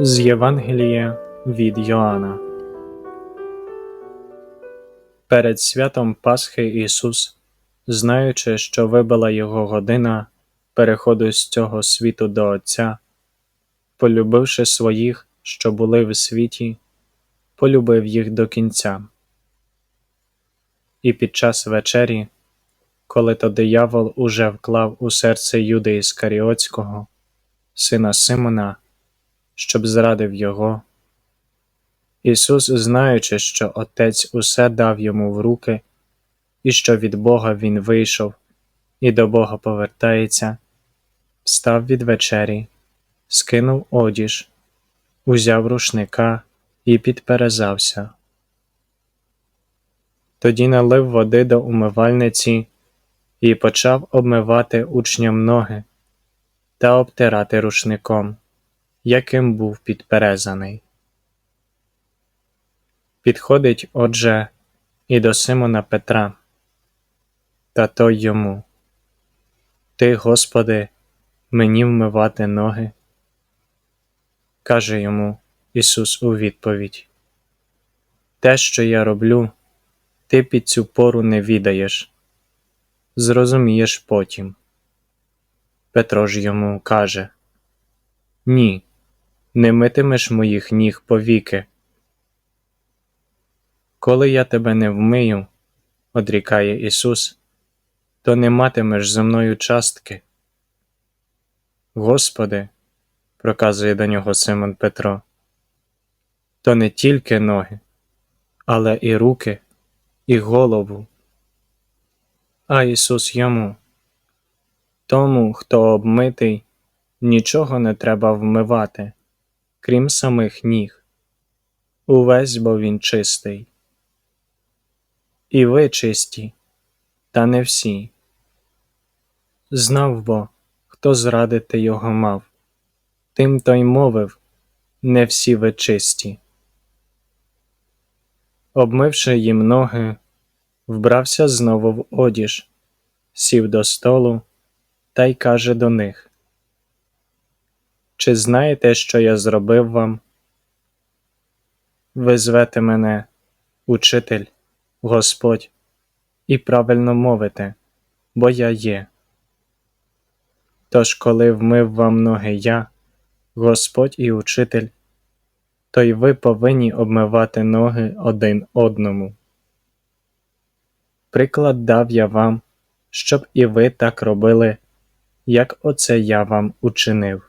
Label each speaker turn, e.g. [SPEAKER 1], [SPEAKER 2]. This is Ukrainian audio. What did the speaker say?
[SPEAKER 1] З Євангелія від Йоанна. Перед святом Пасхи Ісус, знаючи, що вибила Його година переходу з цього світу до Отця, полюбивши своїх, що були в світі, полюбив їх до кінця. І під час вечері, коли то диявол уже вклав у серце Юди Іскаріотського, сина Симона, щоб зрадив його. Ісус, знаючи, що Отець усе дав йому в руки, і що від Бога Він вийшов і до Бога повертається, встав від вечері, скинув одіж, узяв рушника і підперезався. Тоді налив води до умивальниці і почав обмивати учням ноги та обтирати рушником яким був підперезаний. Підходить, отже, і до Симона Петра, та той йому Ти, Господи, мені вмивати ноги. Каже йому Ісус у відповідь Те, що я роблю, ти під цю пору не відаєш, зрозумієш потім. Петро ж йому каже Ні, не митимеш моїх ніг повіки. Коли я тебе не вмию, одрікає Ісус, то не матимеш зо мною частки. Господи, проказує до нього Симон Петро, то не тільки ноги, але і руки, і голову. А Ісус йому, тому, хто обмитий, нічого не треба вмивати крім самих ніг, увесь бо він чистий. І ви чисті, та не всі. Знав бо, хто зрадити його мав, тим той мовив не всі ви чисті. Обмивши їм ноги, вбрався знову в одіж, сів до столу та й каже до них чи знаєте, що я зробив вам? Ви звете мене, Учитель, Господь, і правильно мовите, бо я є. Тож, коли вмив вам ноги я, Господь і Учитель, то й ви повинні обмивати ноги один одному. Приклад дав я вам, щоб і ви так робили, як оце я вам учинив.